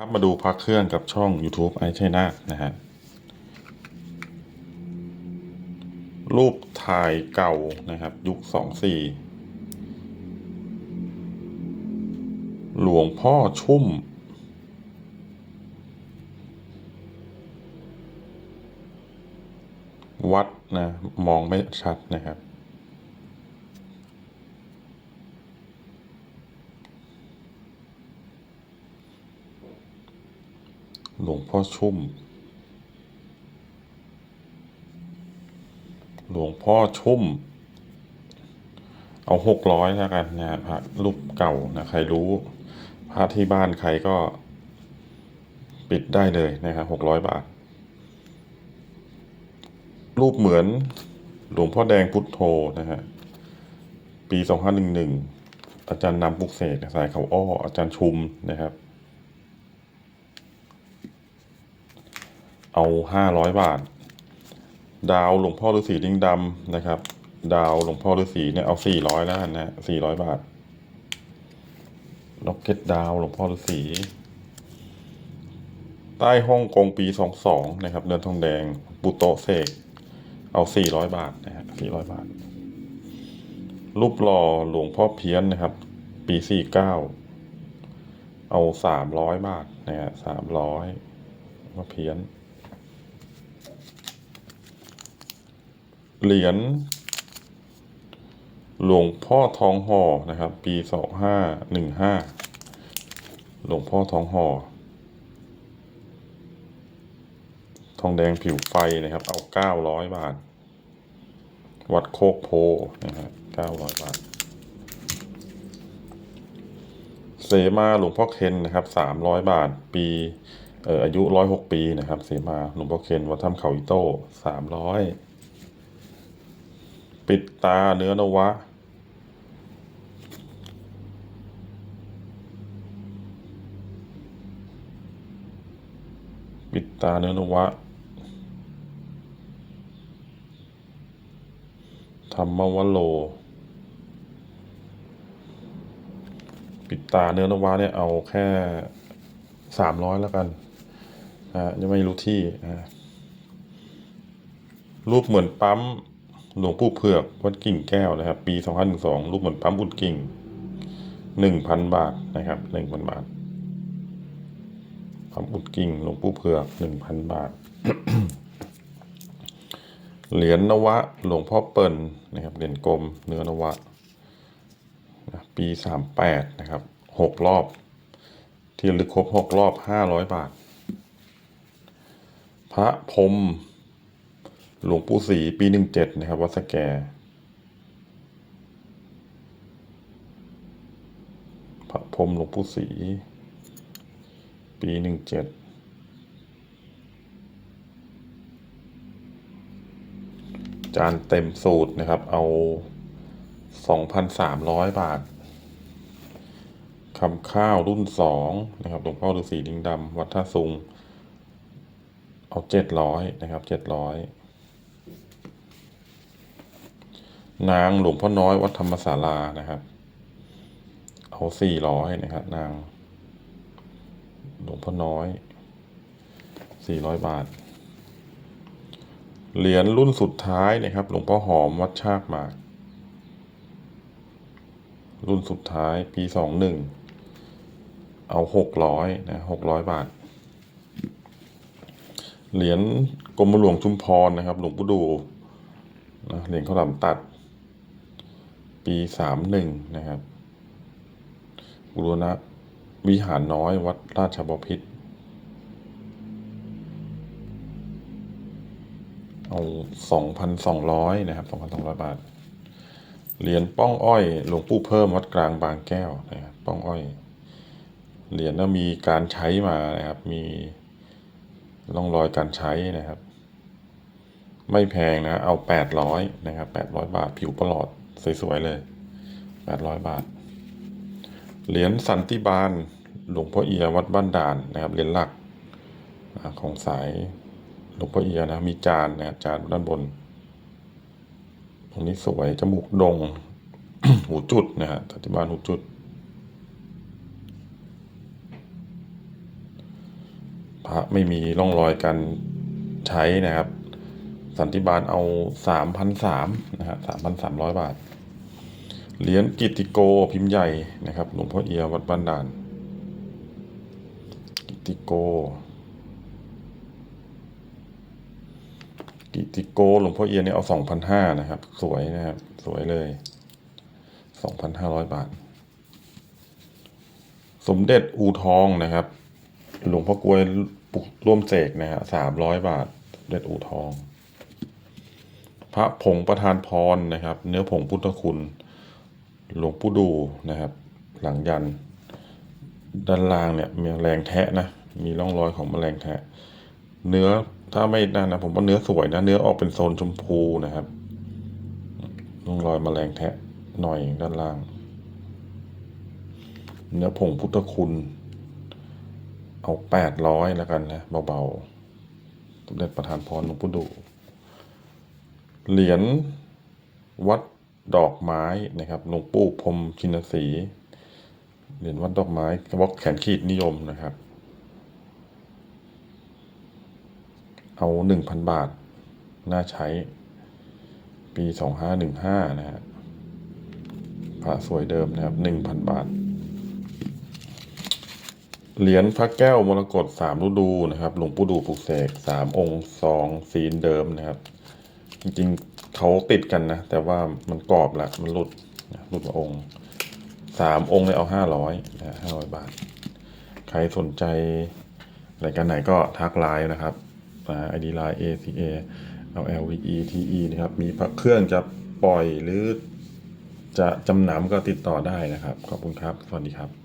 ครับมาดูพักเครื่องกับช่อง YouTube ไอชัยนาทนะฮะรูปถ่ายเก่านะครับ ยุคสองสี่หลวงพ่อชุ่ม วัดนะ มองไม่ชัดนะครับ หลวงพ่อชุ่ม หลวงพ่อชุ่ม เอาหกร้อยแล้วกันนะพระรูปเก่านะใครรู้พระที่บ้านใครก็ปิดได้เลยนะครับหกร้อยบาท รูปเหมือนหลวงพ่อแดงพุทโธนะฮะ ปีสองห้าหนึ่งหนึ่งอาจารย์นำปุกเสกสายเขาอ้อ อาจารย์ชุมนะครับ เอาห้าร้อยบาท ดาวหลวงพ่อฤาษีลิงดำนะครับ ดาวหลวงพ่อฤาษีเนี่ยเอาสี่ร้อยแล้วกันนะสี่ร้อยบาทล็อกเก็ตดาวหลวงพ่อฤาษีใต้ห้องกงปีสองสองนะครับเดินทองแดงปุโตเสกเอาสี่ร้อยบาทนะฮะสี่ร้อยบาท รูปหล่อหลวงพ่อเพี้ยนนะครับ ปีสี่เก้าเอาสามร้อยบาทนะฮะสามร้อยพ่อเพี้ยน เหรียญหลวงพ่อทองห่อนะครับ ปีสองห้าหนึ่งห้าหลวงพ่อทองห่อทองแดงผิวไฟนะครับ เอาเก้าร้อยบาท วัดโคกโพนะครับเก้าร้อยบาท เสมาหลวงพ่อเคนนะครับสามร้อยบาท ปีเอ่ออายุร้อยหกปีนะครับ เสมาหลวงพ่อเคนวัดถ้ำเขาอิโต้สามร้อย ปิดตาเนื้อนวะ ปิดตาเนื้อนวะ ธรรมวโล ปิดตาเนื้อนวะเนี่ยเอาแค่สามร้อยแล้วกันนะฮะยังไม่รู้ที่นะรูปเหมือนปั๊ม หลวงปู่เผือกวัดกิ่งแก้วนะครับ ปีสองพันหนึ่งสองรูปเหมือนปั๊มอุดกิ่งหนึ่งพันบาทนะครับหนึ่งพันบาทปั๊มอุดกิ่งหลวงปู่เผือกหนึ่งพันบาท เหรียญนวะหลวงพ่อเปิ่นนะครับ เหรียญกลมเนื้อนวะปีสามแปดนะครับหกรอบ ที่ระลึกครบหกรอบห้าร้อยบาท พระพรม หลวงปู่ศรีปีหนึ่งเจ็ดนะครับวัดสแก พระพรมหลวงปู่ศรีปีหนึ่งเจ็ดจานเต็มสูตรนะครับ เอา 2,300 บาทคำข้าวรุ่นสองนะครับหลวงพ่อฤาษีลิงดำวัดท่าซุง เอา 700 นะครับ 700 นางหลวงพ่อน้อยวัดธรรมศาลานะครับ เอาสี่ร้อยนะครับ นาง หลวงพ่อน้อยสี่ร้อยบาท เหรียญรุ่นสุดท้ายนะครับ หลวงพ่อหอมวัดชากหมาก รุ่นสุดท้ายปีสองหนึ่ง เอาหกร้อยนะหกร้อยบาท เหรียญกรมหลวงชุมพรนะครับ หลวงปู่ดูนะเหรียญข้าวหลามตัด ปีสามหนึ่งนะครับบุรณะวิหารน้อยวัดราชบพิตรเอาสองพันสองร้อยนะครับสองพันสองร้อยบาท เหรียญป้องอ้อยหลวงปู่เพิ่มวัดกลางบางแก้วนะครับป้องอ้อย เหรียญน่ามีการใช้มานะครับ มีร่องรอยการใช้นะครับ ไม่แพงนะ เอาแปดร้อยนะครับแปดร้อยบาทผิวประหลอด สวยๆเลยแปดร้อยบาท เหรียญสันติบาล หลวงพ่อเอียวัดบ้านด่านนะครับ เหรียญหลักของสายหลวงพ่อเอียนะ มีจานนะจานด้านบน ตรงนี้สวย จมูกดง หูจุดนะฮะสันติบาลหูจุดพระไม่มีร่องรอยการใช้นะครับ สันติบาลเอาสามพันสามนะฮะสามพันสามร้อยบาท เหรียญกิติโกพิมพ์ใหญ่นะครับ หลวงพ่อเอียวัดบ้านด่าน กิติโก กิติโกหลวงพ่อเอียเนี่ยเอาสองพันห้านะครับ สวยนะครับ สวยเลยสองพันห้าร้อยบาท สมเด็จอูทองนะครับ หลวงพ่อกลวยปุกร่วมเสกนะฮะสามร้อยบาทสมเด็จอูทอง พระผงประธานพรนะครับ เนื้อผงพุทธคุณ หลวงปู่ดูนะครับ หลังยัน ด้านล่างเนี่ยมีแมลงแทะนะมีร่องรอยของแมลงแทะ เนื้อถ้าไม่นั่นนะผมว่าเนื้อสวยนะ เนื้อออกเป็นโซนชมพูนะครับร่องรอยแมลงแทะหน่อยด้านล่าง เนื้อผงพุทธคุณ เอาแปดร้อยแล้วกันนะเบาๆสมเด็จประธานพรหลวงปู่ดู เหรียญวัดดอกไม้นะครับหลวงปู่พรมชินสีเหรียญวัดดอกไม้กระบอกแขนขีดนิยมนะครับ เอาหนึ่งพันบาท น่าใช้ ปีสองห้าหนึ่งห้านะฮะพระสวยเดิมนะครับหนึ่งพันบาท เหรียญพระแก้วมรกตสามฤดูนะครับ หลวงปู่ดูปลุกเสกสามองค์สองศีลเดิมนะครับ จริงๆเขาติดกันนะ แต่ว่ามันกรอบละมันหลุดหลุดมาองค์สามองค์เลยเอาห้าร้อยห้าร้อยบาท ใครสนใจรายการไหนก็ทักไลน์นะครับไอดีไลน์ ACA LLVE TE นะครับ มีพระเครื่องจะปล่อยหรือจะจำหนำก็ติดต่อได้นะครับ ขอบคุณครับ สวัสดีครับ